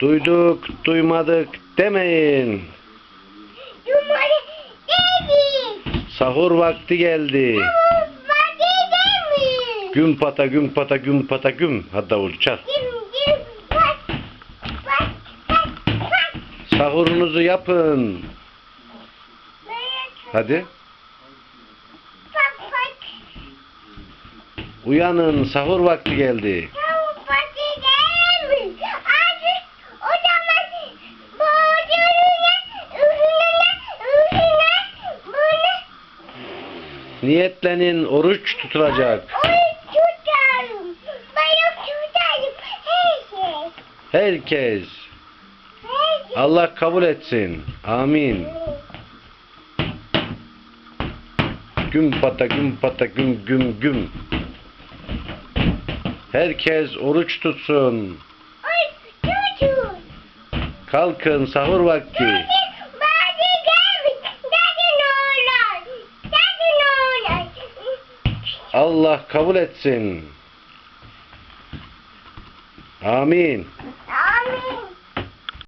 Duyduk, duymadık demeyin. Numara dedi. Sahur vakti geldi. Numara dedi. Güm pata güm pata güm pata güm. Hadi davul çal. Güm güm bak bak bak bak. Sahurunuzu yapın. Hadi. Bak bak. Uyanın sahur vakti geldi. Tavuk Niyetlenin oruç tutulacak. Oy tutarım. Balık tutarım. Her. Herkes. Her şey. Allah kabul etsin. Amin. Güm pata güm pata güm güm güm. Herkes oruç tutsun. Oy tutun. Kalkın sahur vakti. Daddy, Allah kabul etsin. Amin.